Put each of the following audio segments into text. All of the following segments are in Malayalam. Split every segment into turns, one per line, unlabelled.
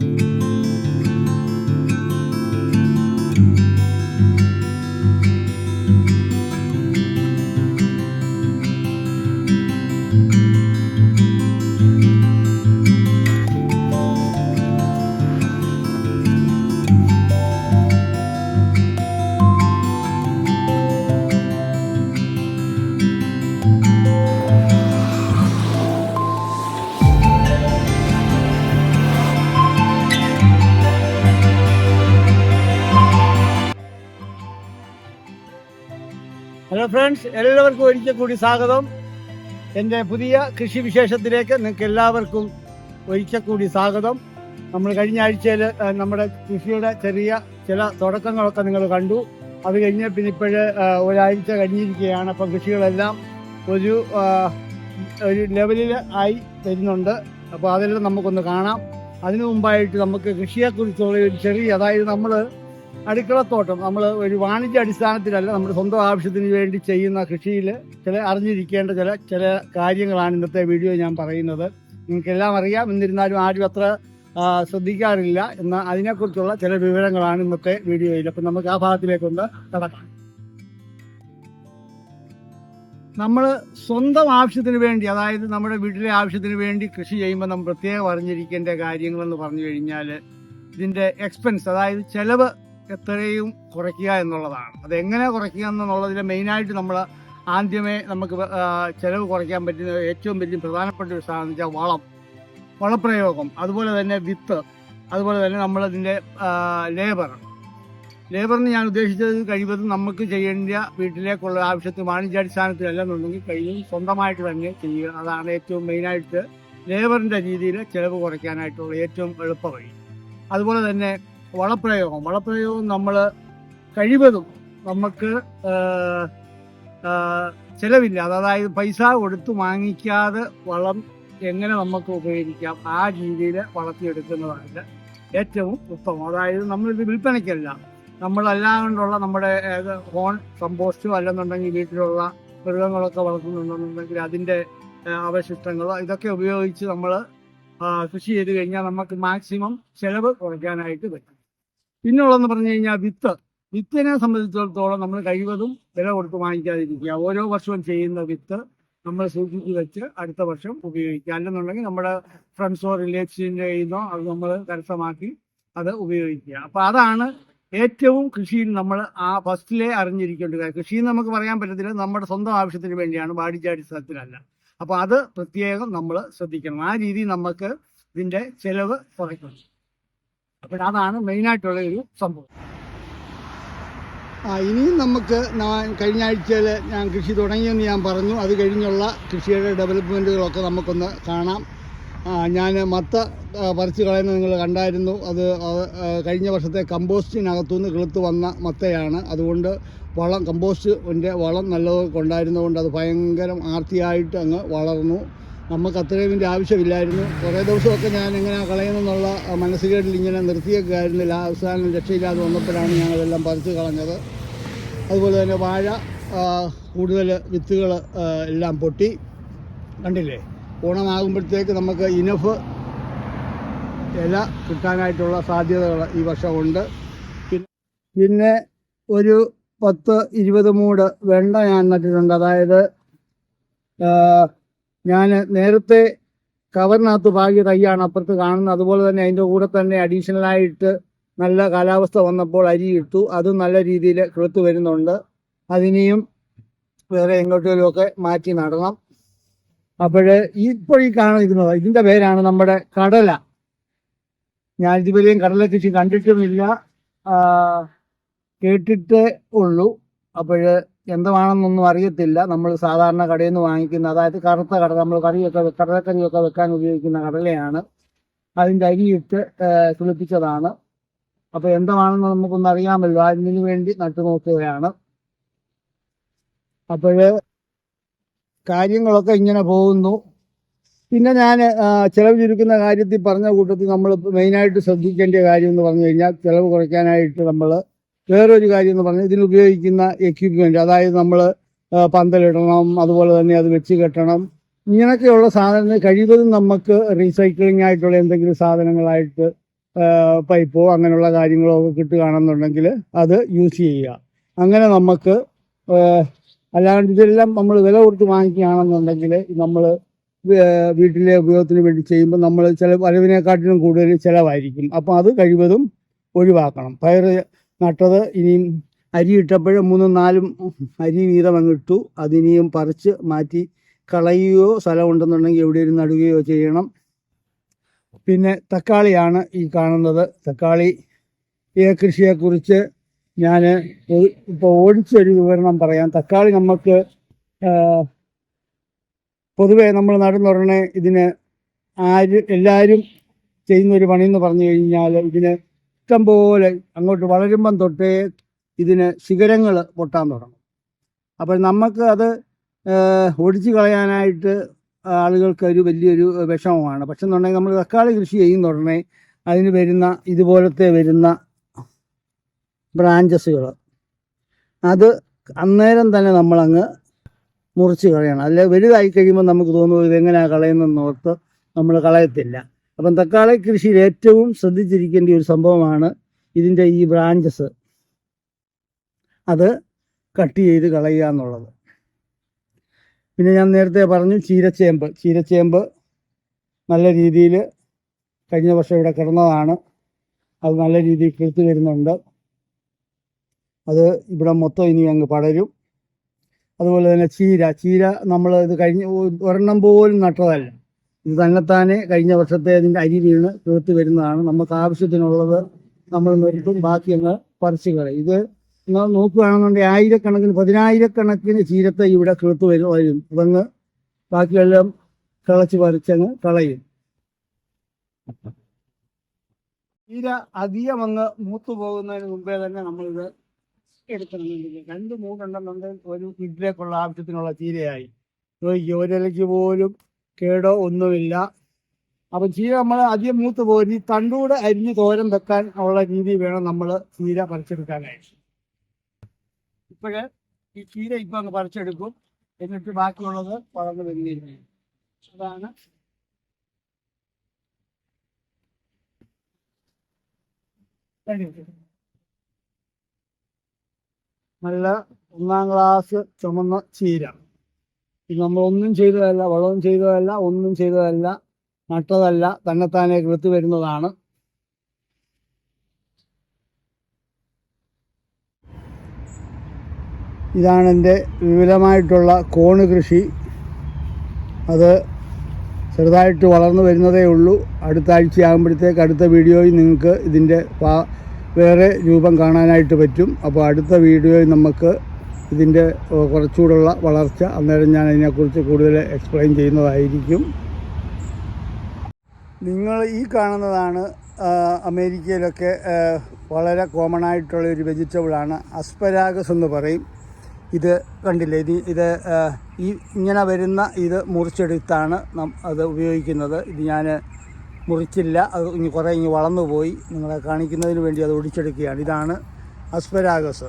thank you ഫ്രണ്ട്സ് എല്ലാവർക്കും ഒരിക്കൽ കൂടി സ്വാഗതം. എന്റെ പുതിയ കൃഷി വിശേഷത്തിലേക്ക് നിങ്ങൾക്ക് എല്ലാവർക്കും ഒരിക്കൽ കൂടി സ്വാഗതം. നമ്മൾ കഴിഞ്ഞ ആഴ്ചയിൽ നമ്മുടെ കൃഷിയുടെ ചെറിയ ചില തുടക്കങ്ങളൊക്കെ നിങ്ങൾ കണ്ടു. അത് കഴിഞ്ഞ് പിന്നെ ഇപ്പോഴ് ഒരാഴ്ച കഴിഞ്ഞിരിക്കുകയാണ്. അപ്പം കൃഷികളെല്ലാം ഒരു ഒരു ലെവലിൽ ആയി വരുന്നുണ്ട്. അപ്പോൾ അതെല്ലാം നമുക്കൊന്ന് കാണാം. അതിനു മുമ്പായിട്ട് നമുക്ക് കൃഷിയെക്കുറിച്ചുള്ള ഒരു ചെറിയ അതായത് നമ്മൾ അടുക്കളത്തോട്ടം. നമ്മൾ ഒരു വാണിജ്യ അടിസ്ഥാനത്തിലല്ല നമ്മുടെ സ്വന്തം ആവശ്യത്തിന് വേണ്ടി ചെയ്യുന്ന കൃഷിയിൽ ചില അറിഞ്ഞിരിക്കേണ്ട ചില ചില കാര്യങ്ങളാണ് ഇന്നത്തെ വീഡിയോ ഞാൻ പറയുന്നത്. നിങ്ങൾക്കെല്ലാം അറിയാം. എന്നിരുന്നാലും ആരും അത്ര ശ്രദ്ധിക്കാറില്ല എന്ന അതിനെക്കുറിച്ചുള്ള ചില വിവരങ്ങളാണ് ഇന്നത്തെ വീഡിയോയിൽ. അപ്പം നമുക്ക് ആ ഭാഗത്തിലേക്കൊന്ന് കടക്കാം. നമ്മൾ സ്വന്തം ആവശ്യത്തിന് വേണ്ടി അതായത് നമ്മുടെ വീട്ടിലെ ആവശ്യത്തിന് വേണ്ടി കൃഷി ചെയ്യുമ്പോൾ നമ്മൾ പ്രത്യേകം അറിഞ്ഞിരിക്കേണ്ട കാര്യങ്ങളെന്ന് പറഞ്ഞു കഴിഞ്ഞാൽ ഇതിന്റെ എക്സ്പെൻസ് അതായത് ചെലവ് എത്രയും കുറയ്ക്കുക എന്നുള്ളതാണ്. അതെങ്ങനെ കുറയ്ക്കുക എന്നുള്ളതിൽ മെയിനായിട്ട് നമ്മൾ ആദ്യമേ നമുക്ക് ചിലവ് കുറയ്ക്കാൻ പറ്റുന്ന ഏറ്റവും വലിയ പ്രധാനപ്പെട്ട ഒരു സാധനം വെച്ചാൽ വളം. വളപ്രയോഗം. അതുപോലെ തന്നെ വിത്ത്. അതുപോലെ തന്നെ നമ്മളതിന്റെ ലേബർ. ലേബറിന് ഞാൻ ഉദ്ദേശിച്ചത് കഴിവതും നമുക്ക് ചെയ്യേണ്ട വീട്ടിലേക്കുള്ള ആവശ്യത്തിന് വാണിജ്യാടിസ്ഥാനത്തിലല്ലെന്നുണ്ടെങ്കിൽ കയ്യിൽ സ്വന്തമായിട്ട് തന്നെ ചെയ്യുക. അതാണ് ഏറ്റവും മെയിനായിട്ട് ലേബറിന്റെ രീതിയിൽ ചിലവ് കുറയ്ക്കാനായിട്ടുള്ള ഏറ്റവും എളുപ്പ വഴി അതുപോലെ തന്നെ വളപ്രയോഗം. വളപ്രയോഗം നമ്മൾ കഴിവതും നമുക്ക് ആ, ആ, ചിലവില്ല അതായത് പൈസ കൊടുത്ത് വാങ്ങിക്കാതെ വളം എങ്ങനെ നമുക്ക് ഉപയോഗിക്കാം ആ രീതിയിൽ വളർത്തിയെടുക്കുന്നതാണ് ഏറ്റവും ഉത്തമം. അതായത് നമ്മളിത് വിൽപ്പനയ്ക്കല്ല. നമ്മളല്ലാണ്ടുള്ള നമ്മുടെ ഹോൺ കമ്പോസ്റ്റോ അല്ലെന്നുണ്ടെങ്കിൽ വീട്ടിലുള്ള മൃഗങ്ങളൊക്കെ വളർത്തുന്നുണ്ടെന്നുണ്ടെങ്കിൽ അതിന്റെ അവശിഷ്ടങ്ങളോ ഇതൊക്കെ ഉപയോഗിച്ച് നമ്മൾ കൃഷി ചെയ്ത് കഴിഞ്ഞാൽ നമുക്ക് മാക്സിമം ചിലവ് കുറയ്ക്കാനായിട്ട് പറ്റും. പിന്നുള്ളതെന്ന് പറഞ്ഞു കഴിഞ്ഞാൽ വിത്ത്. വിത്തിനെ സംബന്ധിച്ചിടത്തോളം നമ്മൾ കഴിവതും വില കൊടുത്ത് വാങ്ങിക്കാതിരിക്കുക. ഓരോ വർഷവും ചെയ്യുന്ന വിത്ത് നമ്മൾ സൂക്ഷിച്ച് വെച്ച് അടുത്ത വർഷം ഉപയോഗിക്കുക. അല്ലെന്നുണ്ടെങ്കിൽ നമ്മുടെ ഫ്രണ്ട്സോ റിലേറ്റീവ്സിന്റെ കയ്യിൽ അത് നമ്മൾ കരസ്ഥമാക്കി അത് ഉപയോഗിക്കുക. അപ്പോൾ അതാണ് ഏറ്റവും കൃഷിയിൽ നമ്മൾ ആ ഫസ്റ്റിലെ അറിഞ്ഞിരിക്കേണ്ട കാര്യം കൃഷി നമുക്ക് പറയാൻ പറ്റത്തില്ല നമ്മുടെ സ്വന്തം ആവശ്യത്തിന് വേണ്ടിയാണ് വാണിജ്യാടിസ്ഥാനത്തിലല്ല അപ്പോൾ അത് പ്രത്യേകം നമ്മൾ ശ്രദ്ധിക്കണം. ആ രീതി നമുക്ക് ഇതിന്റെ ചെലവ് കുറയ്ക്കണം അപ്പോൾ അതാണ് മെയിനായിട്ടുള്ള ഒരു സംഭവം. ആ ഇനിയും നമുക്ക് കഴിഞ്ഞ ആഴ്ചയിൽ ഞാൻ കൃഷി തുടങ്ങിയെന്ന് ഞാൻ പറഞ്ഞു. അത് കഴിഞ്ഞുള്ള കൃഷിയുടെ ഡെവലപ്മെന്റുകളൊക്കെ നമുക്കൊന്ന് കാണാം. ഞാൻ മത്ത പറിച്ചു കളയുന്നത് നിങ്ങൾ കണ്ടായിരുന്നു. അത് കഴിഞ്ഞ വർഷത്തെ കമ്പോസ്റ്റിനകത്തുനിന്ന് കിളുത്ത് വന്ന മത്തയാണ്. അതുകൊണ്ട് വളം കമ്പോസ്റ്റ് വളം നല്ലതൊക്കെ ഉണ്ടായിരുന്നതുകൊണ്ട് അത് ഭയങ്കരം ആർത്തിയായിട്ട് അങ്ങ് വളർന്നു. നമുക്ക് അത്രയും ആവശ്യമില്ലായിരുന്നു. കുറേ ദിവസമൊക്കെ ഞാൻ എങ്ങനെ കളയുന്നെന്നുള്ള ആ, മനസ്സിലേട്ടിൽ ഇങ്ങനെ നിർത്തിയൊക്കെ ആയിരുന്നില്ല അവസാനം രക്ഷയില്ലാതെ വന്നപ്പോഴാണ് ഞങ്ങളെല്ലാം പറിച്ചു കളഞ്ഞത്. അതുപോലെ തന്നെ വാഴ കൂടുതൽ വിത്തുകൾ എല്ലാം പൊട്ടി. കണ്ടില്ലേ? ഓണമാകുമ്പോഴത്തേക്ക് നമുക്ക് ഇനഫ് ഇല കിട്ടാനായിട്ടുള്ള സാധ്യതകൾ ഈ വർഷമുണ്ട് പിന്നെ ഒരു പത്ത് ഇരുപത് മൂട് വെണ്ട ഞാൻ നട്ടിട്ടുണ്ട്. അതായത് ഞാൻ നേരത്തെ കവറിനകത്ത് പാകിയ തൈയാണ് അപ്പുറത്ത് കാണുന്നത്. അതുപോലെ തന്നെ അതിന്റെ കൂടെ തന്നെ അഡീഷണലായിട്ട് നല്ല കാലാവസ്ഥ വന്നപ്പോൾ അരി ഇട്ടു. അതും നല്ല രീതിയിൽ കിളുത്ത് വരുന്നുണ്ട്. അതിനെയും വേറെ എങ്ങോട്ടേലുമൊക്കെ മാറ്റി നടണം. അപ്പോഴ് ഇപ്പോൾ ഈ കാണിക്കുന്നത് ഇതിന്റെ പേരാണ് നമ്മുടെ കടല. ഞാൻ ഇതുവരെയും കടല കൃഷി കണ്ടിട്ടുമില്ല. കേട്ടിട്ടേ ഉള്ളൂ. അപ്പോൾ എന്താണെന്നൊന്നും അറിയത്തില്ല. നമ്മൾ സാധാരണ കടയിൽ നിന്ന് വാങ്ങിക്കുന്ന അതായത് കറുത്ത കടല നമ്മൾ കറിയൊക്കെ കടലക്കറിയൊക്കെ വെക്കാൻ ഉപയോഗിക്കുന്ന കടലയാണ്. അതിന്റെ അരിയിട്ട് കിളിപ്പിച്ചതാണ് അപ്പോൾ എന്താണെന്ന് നമുക്കൊന്ന് അറിയാമല്ലോ. അതിനു വേണ്ടി നട്ടു നോക്കുകയാണ്. അപ്പോഴ് കാര്യങ്ങളൊക്കെ ഇങ്ങനെ പോകുന്നു. പിന്നെ ഞാൻ ചിലവ് ചുരുക്കുന്ന കാര്യത്തിൽ പറഞ്ഞ കൂട്ടത്തിൽ നമ്മൾ മെയിനായിട്ട് ശ്രദ്ധിക്കേണ്ട കാര്യം എന്ന് പറഞ്ഞു കഴിഞ്ഞാൽ ചിലവ് കുറയ്ക്കാനായിട്ട് നമ്മൾ വേറൊരു കാര്യം എന്ന് പറഞ്ഞാൽ ഇതിന് ഉപയോഗിക്കുന്ന എക്യുപ്മെന്റ് അതായത് നമ്മൾ പന്തലിടണം അതുപോലെ തന്നെ അത് വെച്ച് കെട്ടണം ഇങ്ങനെയൊക്കെയുള്ള സാധനങ്ങൾ കഴിവതും നമുക്ക് റീസൈക്ലിംഗ് ആയിട്ടുള്ള എന്തെങ്കിലും സാധനങ്ങളായിട്ട് പൈപ്പോ അങ്ങനെയുള്ള കാര്യങ്ങളോ ഒക്കെ കിട്ടുകയാണെന്നുണ്ടെങ്കിൽ അത് യൂസ് ചെയ്യുക. അങ്ങനെ നമുക്ക് അല്ലാണ്ട് ഇതെല്ലാം നമ്മൾ വില കൊടുത്ത് വാങ്ങിക്കുകയാണെന്നുണ്ടെങ്കിൽ നമ്മൾ വീട്ടിലെ ഉപയോഗത്തിന് വേണ്ടി ചെയ്യുമ്പോൾ നമ്മൾ ചില വരവിനെക്കാട്ടിലും കൂടുതൽ ചിലവായിരിക്കും. അപ്പം അത് കഴിവതും ഒഴിവാക്കണം. പയർ നട്ടത് ഇനിയും അരി ഇട്ടപ്പോഴും മൂന്നും നാലും അരി വീതം അങ്ങ് ഇട്ടു. അതിനിയും പറിച്ച് മാറ്റി കളയുകയോ സ്ഥലമുണ്ടെന്നുണ്ടെങ്കിൽ എവിടെയും നടുകയോ ചെയ്യണം. പിന്നെ തക്കാളിയാണ് ഈ കാണുന്നത്. തക്കാളി ഈ കൃഷിയെക്കുറിച്ച് ഞാൻ ഇപ്പോൾ ഓടിച്ചൊരു വിവരണം പറയാം. തക്കാളി നമുക്ക് പൊതുവെ നമ്മൾ നടുന്നുടനെ ഇതിന് ആര് എല്ലാവരും ചെയ്യുന്നൊരു പണി എന്ന് പറഞ്ഞു കഴിഞ്ഞാൽ ഇതിന് ഇഷ്ടം പോലെ അങ്ങോട്ട് വളരുമ്പം തൊട്ടേ ഇതിന് ശിഖരങ്ങൾ പൊട്ടാൻ തുടങ്ങും. അപ്പോൾ നമുക്ക് അത് ഒടിച്ചു കളയാനായിട്ട് ആളുകൾക്ക് ഒരു വലിയൊരു വിഷമമാണ്. പക്ഷെ എന്നുണ്ടെങ്കിൽ നമ്മൾ തക്കാളി കൃഷി ചെയ്യുന്ന ഉടനെ അതിന് വരുന്ന ഇതുപോലത്തെ വരുന്ന ബ്രാഞ്ചസുകൾ. അത് അന്നേരം തന്നെ നമ്മളങ്ങ് മുറിച്ച് കളയണം. അല്ലെ വലുതായി കഴിയുമ്പോൾ നമുക്ക് തോന്നുന്നു ഇതെങ്ങനെയാണ് കളയുന്നതെന്ന് ഓർത്ത് നമ്മൾ കളയത്തില്ല. അപ്പം തക്കാളി കൃഷിയിൽ ഏറ്റവും ശ്രദ്ധിച്ചിരിക്കേണ്ട ഒരു സംഭവമാണ് ഇതിന്റെ ഈ ബ്രാഞ്ചസ് അത് കട്ട് ചെയ്ത് കളയുക എന്നുള്ളത്. പിന്നെ ഞാൻ നേരത്തെ പറഞ്ഞു ചീരച്ചേമ്പ്. ചീരച്ചേമ്പ് നല്ല രീതിയിൽ കഴിഞ്ഞ വർഷം ഇവിടെ കിടന്നതാണ്. അത് നല്ല രീതിയിൽ കിളുത്ത് വരുന്നുണ്ട്. അത് ഇവിടെ മൊത്തം ഇനി അങ്ങ് പടരും. അതുപോലെ തന്നെ ചീര. ചീര നമ്മൾ ഇത് കഴിഞ്ഞ ഒരെണ്ണം പോലും നട്ടതല്ല. ഇത് തന്നെത്താനെ കഴിഞ്ഞ വർഷത്തെ അതിന്റെ അരി വീണ് തീർത്ത് വരുന്നതാണ്. നമുക്ക് ആവശ്യത്തിനുള്ളത് നമ്മൾ നിർത്തും. ബാക്കി അങ്ങ് പറിച്ചു കളയും. ഇത് നിങ്ങൾ നോക്കുകയാണെന്നുണ്ടെങ്കിൽ ആയിരക്കണക്കിന് പതിനായിരക്കണക്കിന് ചീരത്തെ ഇവിടെ കീർത്ത് വരും വരും. അതങ്ങ് ബാക്കിയെല്ലാം കിളച്ച് പറിച്ചങ്ങ് കളയും. ചീര അധികം അങ്ങ് മൂത്തു പോകുന്നതിന് മുമ്പേ തന്നെ നമ്മളിത് എടുക്കണമെന്നുണ്ടെങ്കിൽ രണ്ട് മൂന്നെണ്ണമെന്നുണ്ടെങ്കിൽ ഒരു വീട്ടിലേക്കുള്ള ആവശ്യത്തിനുള്ള ചീരയായി. ഒരിലയ്ക്ക് പോലും കേടോ ഒന്നുമില്ല. അപ്പൊ ചീര നമ്മൾ അധികം മൂത്ത് പോരി തണ്ടൂടെ അരിഞ്ഞ് തോരൻ വെക്കാൻ ഉള്ള രീതി വേണം നമ്മൾ ചീര പറിച്ചെടുക്കാനായിട്ട്. ഇപ്പോഴ് ഈ ചീര ഇപ്പൊ അങ്ങ് പറിച്ചെടുക്കും. എന്നിട്ട് ബാക്കിയുള്ളത് വളർന്ന് വരുന്നിരിക്കും അതാണ്. നല്ല ഒന്നാം ക്ലാസ് ചുമന്ന ചീര. നമ്മളൊന്നും ചെയ്തതല്ല വളവും ചെയ്തതല്ല ഒന്നും ചെയ്തതല്ല നട്ടതല്ല തന്നെത്താനെ കൃത്തി വരുന്നതാണ്. ഇതാണ് എന്റെ വിപുലമായിട്ടുള്ള കോണ് കൃഷി. അത് ചെറുതായിട്ട് വളർന്നു വരുന്നതേ ഉള്ളൂ. അടുത്ത ആഴ്ചയാകുമ്പോഴത്തേക്ക് അടുത്ത വീഡിയോയിൽ നിങ്ങൾക്ക് ഇതിന്റെ വേറെ രൂപം കാണാനായിട്ട് പറ്റും. അപ്പോൾ അടുത്ത വീഡിയോയിൽ നമുക്ക് ഇതിന്റെ കുറച്ചുകൂടെയുള്ള വളർച്ച അന്നേരം ഞാൻ അതിനെക്കുറിച്ച് കൂടുതൽ എക്സ്പ്ലെയിൻ ചെയ്യുന്നതായിരിക്കും. നിങ്ങൾ ഈ കാണുന്നതാണ് അമേരിക്കയിലൊക്കെ വളരെ കോമൺ ആയിട്ടുള്ള ഒരു വെജിറ്റബിളാണ് അസ്പരാഗസ് എന്ന് പറയും. ഇത് കണ്ടില്ലേ? ഇത് ഇത് ഈ ഇങ്ങനെ വരുന്ന ഇത് മുറിച്ചെടുത്താണ് നം അത് ഉപയോഗിക്കുന്നത്. ഇത് ഞാൻ മുറിച്ചില്ല അത് ഇനി കുറേ ഇനി വളർന്നു പോയി നിങ്ങളെ കാണിക്കുന്നതിന് വേണ്ടി അത് ഒടിച്ചെടുക്കുകയാണ്. ഇതാണ് അസ്പരാഗസ്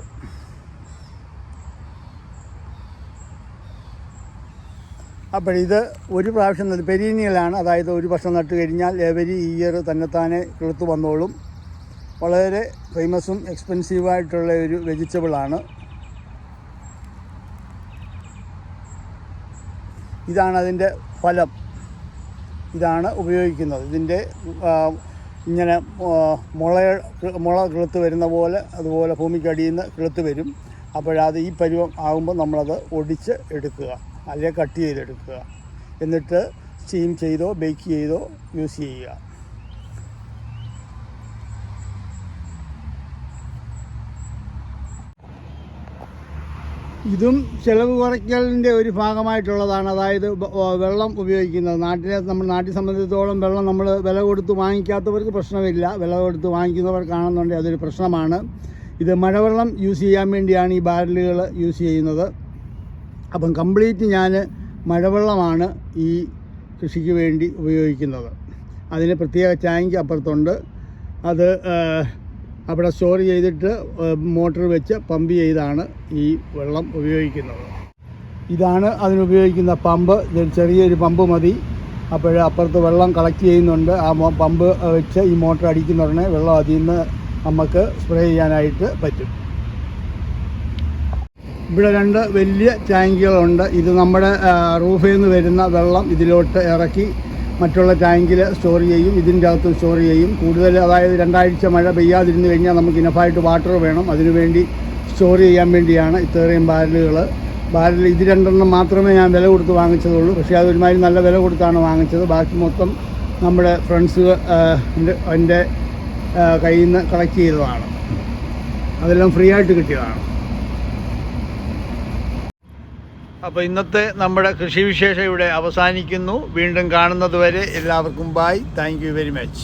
അപ്പോൾ ഇത് ഒരു പ്രാവശ്യം നട്ട് പെരീനിയലാണ് അതായത് ഒരു വർഷം നട്ട് കഴിഞ്ഞാൽ എവരി ഇയർ തന്നെത്താനെ കിളുത്ത് വന്നോളും. വളരെ ഫേമസും എക്സ്പെൻസീവായിട്ടുള്ള ഒരു വെജിറ്റബിളാണ് ഇതാണ് അതിന്റെ ഫലം. ഇതാണ് ഉപയോഗിക്കുന്നത്. ഇതിന്റെ ഇങ്ങനെ മുള മുള കിളുത്ത് വരുന്ന പോലെ അതുപോലെ ഭൂമിക്കടിയിൽ നിന്ന് കിളുത്ത് വരും. അപ്പോഴത് ഈ പരുവം ആകുമ്പോൾ നമ്മളത് ഒടിച്ച് എടുക്കുക. അല്ലെങ്കിൽ കട്ട് ചെയ്തെടുക്കുക. എന്നിട്ട് സ്റ്റീം ചെയ്തോ ബേക്ക് ചെയ്തോ യൂസ് ചെയ്യുക. ഇതും ചിലവ് കുറയ്ക്കലിന്റെ ഒരു ഭാഗമായിട്ടുള്ളതാണ്. അതായത് വെള്ളം ഉപയോഗിക്കുന്നത്. നാട്ടിലെ നമ്മൾ നാട്ടിൽ സംബന്ധിച്ചിടത്തോളം വെള്ളം നമ്മൾ വില കൊടുത്ത് വാങ്ങിക്കാത്തവർക്ക് പ്രശ്നമില്ല. വില കൊടുത്ത് വാങ്ങിക്കുന്നവർക്കാണെന്നുണ്ടെങ്കിൽ അതൊരു പ്രശ്നമാണ്. ഇത് മഴവെള്ളം യൂസ് ചെയ്യാൻ വേണ്ടിയാണ് ഈ ബാരലുകൾ യൂസ് ചെയ്യുന്നത്. അപ്പം കംപ്ലീറ്റ് ഞാൻ മഴവെള്ളമാണ് ഈ കൃഷിക്ക് വേണ്ടി ഉപയോഗിക്കുന്നത്. അതിന് പ്രത്യേക ടാങ്ക് അപ്പുറത്തുണ്ട്. അത് അവിടെ സ്റ്റോർ ചെയ്തിട്ട് മോട്ടർ വെച്ച് പമ്പ് ചെയ്താണ് ഈ വെള്ളം ഉപയോഗിക്കുന്നത്. ഇതാണ് അതിനുപയോഗിക്കുന്ന പമ്പ്. ചെറിയൊരു പമ്പ് മതി. അപ്പോൾ അപ്പുറത്ത് വെള്ളം കളക്ട് ചെയ്യുന്നുണ്ട്. ആ പമ്പ് വെച്ച് ഈ മോട്ടർ അടിക്കുന്ന ഉടനെ വെള്ളം അതിൽ നിന്ന് നമുക്ക് സ്പ്രേ ചെയ്യാനായിട്ട് പറ്റും. ഇവിടെ രണ്ട് വലിയ ടാങ്കുകളുണ്ട്. ഇത് നമ്മുടെ റൂഫിൽ നിന്ന് വരുന്ന വെള്ളം ഇതിലോട്ട് ഇറക്കി മറ്റുള്ള ടാങ്കിൽ സ്റ്റോർ ചെയ്യും. ഇതിന്റെ അകത്ത് സ്റ്റോർ ചെയ്യും. കൂടുതൽ അതായത് രണ്ടാഴ്ച മഴ പെയ്യാതിരുന്ന് കഴിഞ്ഞാൽ നമുക്ക് ഇനഫായിട്ട് വാട്ടർ വേണം. അതിനുവേണ്ടി സ്റ്റോർ ചെയ്യാൻ വേണ്ടിയാണ് ഇത്രയും ബാരലുകൾ. ബാരൽ ഇത് രണ്ടെണ്ണം മാത്രമേ ഞാൻ വില കൊടുത്ത് വാങ്ങിച്ചതുള്ളൂ. പക്ഷേ അതൊരുമാതിരി നല്ല വില കൊടുത്താണ് വാങ്ങിച്ചത്. ബാക്കി മൊത്തം നമ്മുടെ ഫ്രണ്ട്സ് എന്റെ കയ്യിൽ നിന്ന് കളക്ട് ചെയ്തതാണ്. അതെല്ലാം ഫ്രീ ആയിട്ട് കിട്ടിയതാണ്. അപ്പോൾ ഇന്നത്തെ നമ്മുടെ കൃഷി വിശേഷം ഇവിടെ അവസാനിക്കുന്നു. വീണ്ടും കാണുന്നത് വരെ എല്ലാവർക്കും ബായ് താങ്ക് വെരി മച്ച്